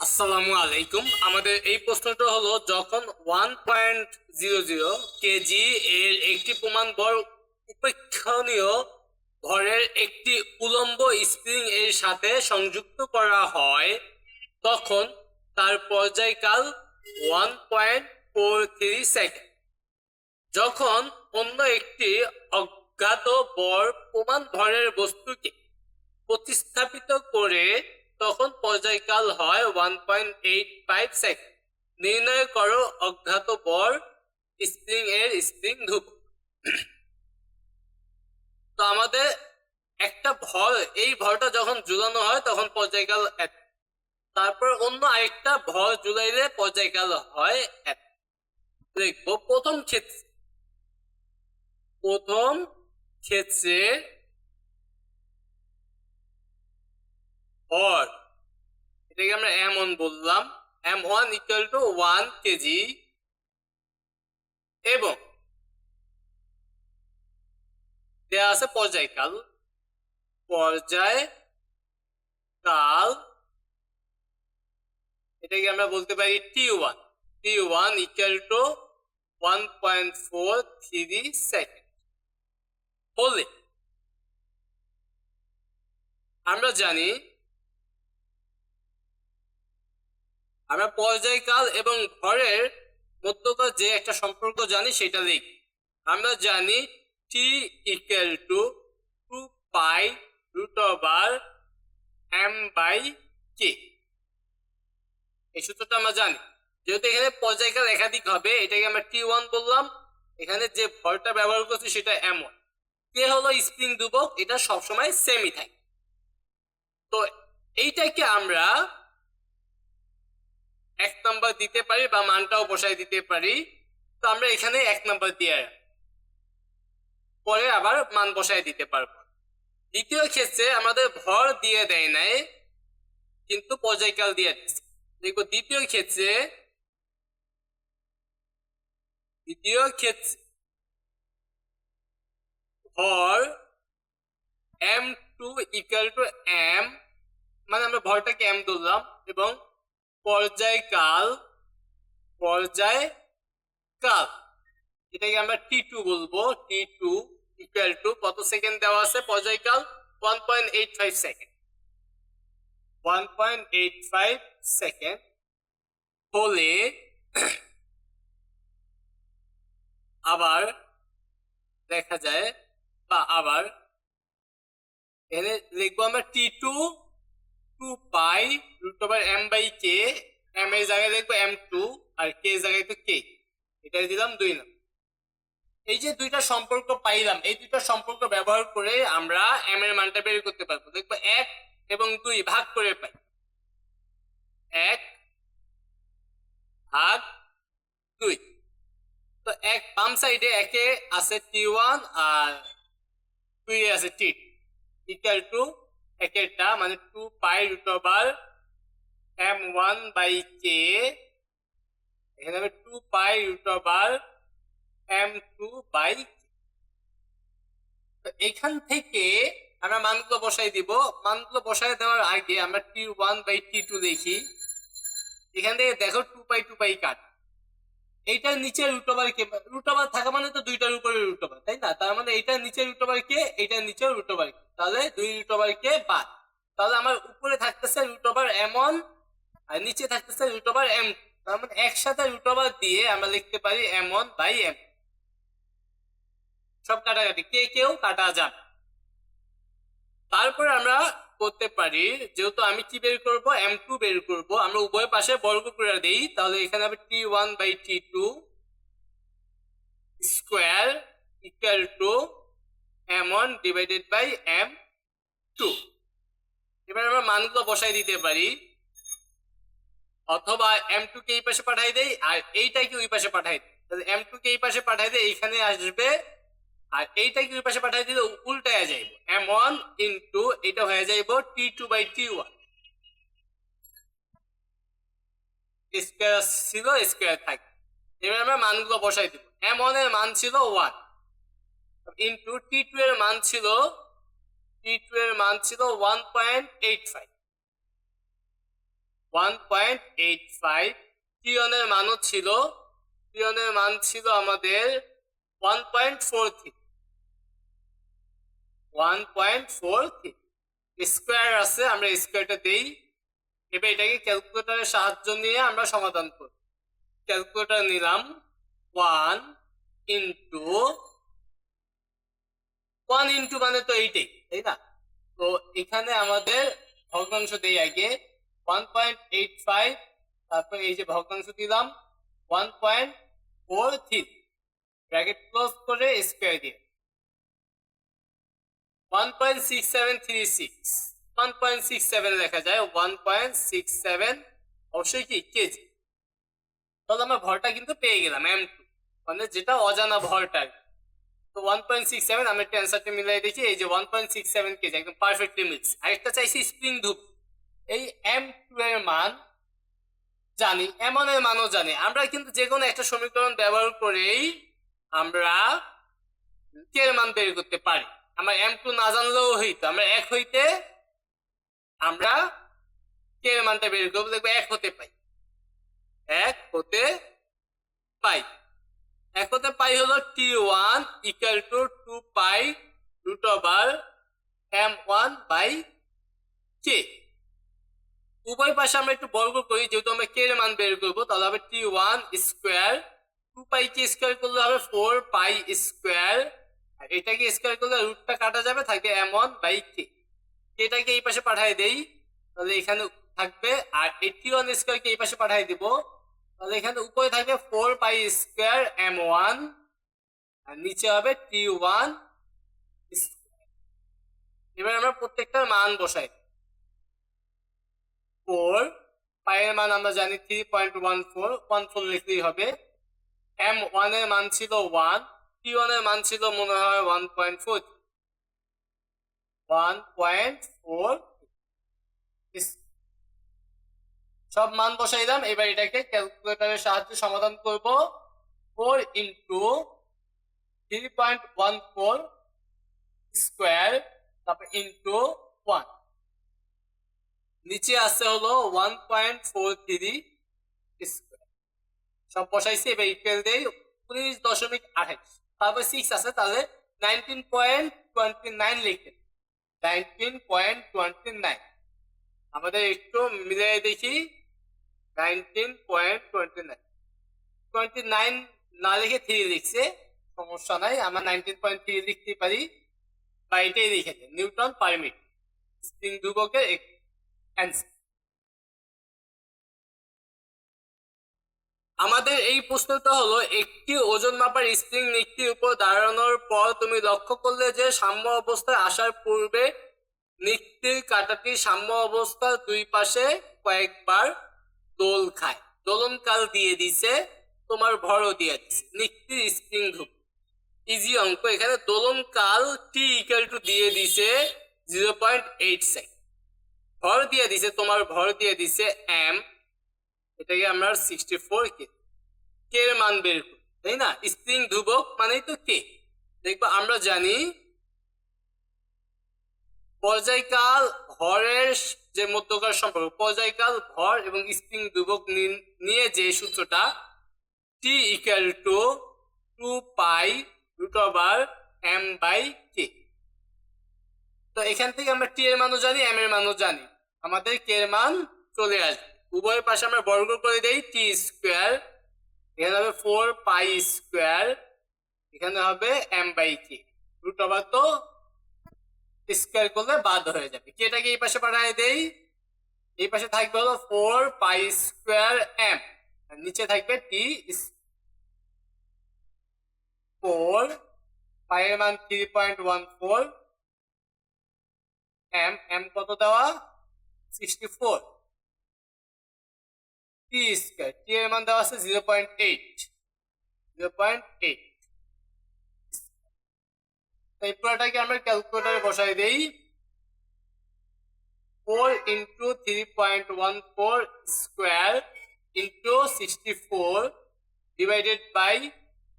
আসসালামু আলাইকুম। আমাদের এই প্রশ্নটা হলো, যখন one point zero zero KG এর একটি প্রমাণ ভর উপেক্ষণীয় ভরের একটি উলম্ব স্প্রিং এর সাথে সংযুক্ত করা হয়, তখন তার পর্যায়কাল one point four three second যখন অন্য একটি অজ্ঞাত বর প্রমাণ ভরের বস্তুকে প্রতিস্থাপিত করে তখন পর্যায়কাল হয় one point eight five second নির্ণয় করো অজ্ঞাত বর স্প্রিং এর স্প্রিং ধূপ তো আমাদের একটা ভর, এই ভরটা যখন ঝুলানো হয় তখন পর্যায়কাল এক। তারপর অন্য আরেকটা ভর ঝুলাইলে পর্যায়কাল হয় এক। দেখব প্রথম ক্ষেত্রে। প্রথম ক্ষেত্রে ভর আমরা এম ওয়ান বললাম M one equal to one KG এবং দেওয়া আছে পর্যায়কাল। পর্যায় কাল এটাকে আমরা বলতে পারি T one T one equal to one point four three second হলে, আমরা জানি আমরা পর্যায়কাল এবং ভরের মধ্যকার যে একটা সম্পর্ক জানি সেটা লিখ। আমরা জানি T equal to two pi root over M by K এই সূত্রটা আমরা জানি। যেহেতু এখানে পর্যায়কাল একাধিক হবে, এটাকে আমরা টি ওয়ান বললাম। এখানে যে ভরটা ব্যবহার করছি সেটা এম ওয়ান কে হলো স্প্রিং দুবক এটা সবসময় সেমই থাকে। তো এইটাকে আমরা এক নাম্বার দিতে পারি বা মানটাও বসাই দিতে পারি। তো আমরা এখানে এক নাম্বার দিয়ে পরে আবার মান বসাই দিতে পারব। দ্বিতীয় ক্ষেত্রে আমাদের ভর দিয়ে দেয় নাই, কিন্তু পর্যায়কাল দিয়ে দিচ্ছে দেখব দ্বিতীয় ক্ষেত্রে দ্বিতীয় ক্ষেত্রে ভর M two equal to M মানে আমরা ভরটাকে এম ধরলাম এবং পর্যায়কাল পর্যায় কাল এটাকে আমরা টি টু বলব। টি টু ইকুয়াল টু কত সেকেন্ড দেওয়া আছে? পর্যায়কাল one point eight five second one point eight five second হলে আবার দেখা যায় বা আবার এখানে লিখব আমরা T two two pi root over M by K M এর জায়গায় লিখব এম টু আর কে এর জায়গায় তো কে এটা দিলাম দুই নাম এই যে দুইটা সম্পর্ক পাইলাম, এই দুইটা সম্পর্ক ব্যবহার করে আমরা এম এর মানটা বের করতে পারব। দেখব এক এবং দুই ভাগ করে পাই। এক ভাগ দুই। তো এক বাম সাইডে একে আছে টি ওয়ান আর দুই আছে টি ইকুয়াল টু একেরটা মানে two pi root over M one by K এখানে হবে two pi root over M two by এখান থেকে আমরা মানগুলো বসাই দিব। মানগুলো বসাই দেওয়ার আগে আমরা T one by T two দেখি। এখান থেকে দেখো টু পাই টু পাই কাট। এইটার নিচে root over K root over থাকা মানে তো দুইটার উপরে রুট ওভার তাই না? তার মানে এইটার নিচে রুট ওভার কে, এইটার নিচে রুট ওভার কে। তাহলে দুই রুট ওভার কে বাদ। তাহলে আমার উপরে থাকতেছে রুট ওভার এম ওয়ান আর নিচে থাকতেছে রুট ওভার এম। তার মানে একসাথে রুট ওভার দিয়ে আমরা লিখতে পারি এম ওয়ান বাই এম। সব কাটাকাটি, কে কেউ কাটা যাবে। তারপর আমরা করতে পারি, যেহেতু আমি কি বের করব? এম টু বের করব। আমরা উভয় পাশে বর্গ করে দেই, তাহলে এখানে হবে T one by T two square equal to M one divided by M two এবার আমরা মানগুলো বসাই দিতে পারি। অথবা এম টু কে এই পাশে পাঠাই দেই, আর এইটাকে ওই পাশে পাঠাই দিই। তাহলে এম টু কে এই পাশে পাঠাই দেই এইখানে আসবে, আর এইটাকে ওই পাশে পাঠাই দিলে উল্টায় যাইব। এম ওয়ান ইন্টু এটা হয়ে যাইব T two by T one square ছিল স্কোয়ার থাকে এবার আমরা মানগুলো বসাই দিব। এম ওয়ানের মান ছিল ওয়ান ইন্টু টি টু এর মান ছিল টি টু এর মান ছিল one point eight five one point eight five টিয়নের মানও ছিল টিয়নের মান ছিল আমাদের one point four three one point four three square আছে, আমরা স্কোয়ারটা দেই। এবার এটাকে ক্যালকুলেটরের সাহায্য নিয়ে আমরা সমাধান করি। ক্যালকুলেটর নিলাম ওয়ান ইন্টু ওয়ান ইন্টু মানে তো এইটাই, তাই না? তো এখানে আমাদের ভগ্নাংশ দেই আগে ওয়ান পয়েন্ট এইট ফাইভ তারপর এই যে ভগ্নাংশ দিলাম one point four three bracket close করে স্কোয়ার দিয়ে। One point six seven three six one point six seven লেখা যায় ওয়ান পয়েন্ট সিক্স সেভেন অবশ্যই কি? কেজি তাহলে আমরা ভরটা কিন্তু পেয়ে গেলাম এম টু মানে যেটা অজানা ভরটা। আমরা কিন্তু যে কোনো একটা সমীকরণ ব্যবহার করেই আমরা কে মান বের করতে পারি। আমরা এম টু না জানলেও হইতো, আমরা এক হইতে আমরা কে এর মানটা বের করব, দেখব এক হতে পাই। এক হতে পাই। এক পাই হলো T one equal to two pi root over M one by K উভয় পাশে আমরা একটু বর্গ করি, যেহেতু আমরা কে এর মান বের করব, তাহলে হবে T one square two pi কে স্কোয়ার করলে হবে ফোর পাই স্কোয়ার আর এটাকে স্কোয়ার করলে রুটটা কাটা যাবে, থাকে এম ওয়ান বাই কে এটাকে এই পাশে পাঠিয়ে দেই, তাহলে এখানে থাকবে, আর এই টি ওয়ান স্কোয়ারকে এই পাশে পাঠিয়ে দিব তাহলে এখানে উপরে থাকবে four pi square M one আর নিচে হবে টি ওয়ান এবার আমরা প্রত্যেকটার মান বসাই। ফোর পায়ের মান আমরা জানি three point one four one four লিখলেই হবে। এম ওয়ানের মান ছিল ওয়ান টি ওয়ানের মান ছিল মনে হয় one point four one point four সব মান বসাইলাম এবার এটাকে ক্যালকুলেটরের সাহায্যে সমাধান করব। Four into three point one four square তারপর ইন্টু ওয়ান নিচে আছে হলো one point four three square সব বসাইছি, এবার ইকুয়াল দেই উনিশ দশমিক আঠাইশ তারপর সিক্স আছে, তাহলে নাইনটিন পয়েন্ট টোয়েন্টি নাইন লিখে নাইনটিন পয়েন্ট টোয়েন্টি নাইন আমাদের একটু মিলিয়ে দেখি। না লিখে থ্রি লিখছে, সমস্যা নাই, আমরা নাইনটিন পয়েন্ট থ্রি লিখতে পারি নিউটন পার মিনিট স্প্রিং ধ্রুবকের আমাদের এই প্রশ্নটা হলো, একটি ওজন মাপার স্প্রিং নিকটির উপর দাঁড়ানোর পর তুমি লক্ষ্য করলে যে সাম্য অবস্থায় আসার পূর্বে নিকটির কাঁটাটি সাম্য অবস্থার দুই পাশে কয়েকবার দোল খায়। দোলনকাল দিয়ে দিছে, তোমার ভরও দিয়ে দিছে। নিকটির স্প্রিং গ্রুপ ইজি অঙ্ক, এখানে দোলনকাল টি ইকুয়াল টু দিয়ে দিছে জিরো পয়েন্ট এইট সেকেন্ড ভর দিয়ে দিছে, তোমার ভর দিয়ে দিছে এম এটাকে আমরা সিক্সটি ফোর কে কে মান বের করি, তাই না? স্প্রিং ধ্রুবক মানেই তো কে দেখব, আমরা জানি, পর্যায়কাল ভরের যে মধ্যকার সম্পর্ক, পর্যায়কাল, ভর এবং স্প্রিং ধ্রুবক নিয়ে যে সূত্রটা T equal to two pi root over M by K তো এখান থেকে আমরা টি এর মানও জানি এম এর মানও জানি। আমাদের কে এর মান চলে আসবে। উভয়ের পাশে আমরা বর্গ করে দেই টি স্কোয়ার এখানে হবে ফোর পাই স্কোয়ার এখানে হবে M by K root over তো স্কোয়ার করলে বাদ হয়ে যাবে। কেটাকে এই পাশে পাঠিয়ে দেই? এই পাশে থাকবে হলো ফোর পাই স্কোয়ার এম নিচে থাকবে টি ফোর পাইয়ের মান three point one four M M কত দেওয়া? Sixty four T square T এর মান দেওয়া আছে zero point eight zero point eight পুরোটাকে আমরা ক্যালকুলেটারে বসাই দেই। Four into three point one four square into sixty four divided by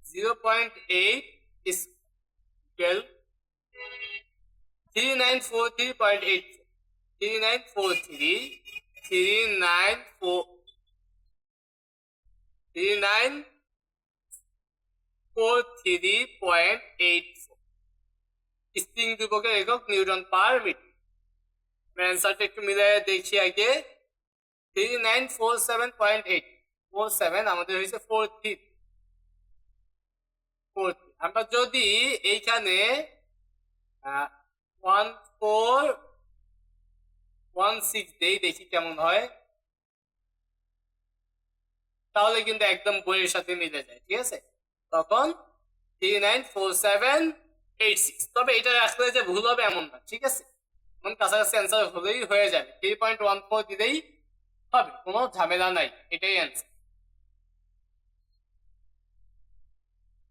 zero point eight equal three nine four three point eight three nine four three three nine four three nine four three point eight spring ধ্রুবকের একক Newton per metre অ্যান্সারটা একটু মিলাই দেখি আগে three nine four seven point eight four seven আমাদের হয়েছে four three four আমরা যদি এইখানে ওয়ান ফোর ওয়ান সিক্স দেই, দেখি কেমন হয়। তাহলে কিন্তু একদম বইয়ের সাথে মিলে যায়, ঠিক আছে? তখন three nine four seven eight six তবে এটা রাখলে যে ভুল হবে এমন না, ঠিক আছে? এমন কাছাকাছি অ্যান্সার হলেই হয়ে যাবে। থ্রি পয়েন্ট ওয়ান ফোর দিলেই হবে, কোনো ঝামেলা নাই, এটাই অ্যান্সার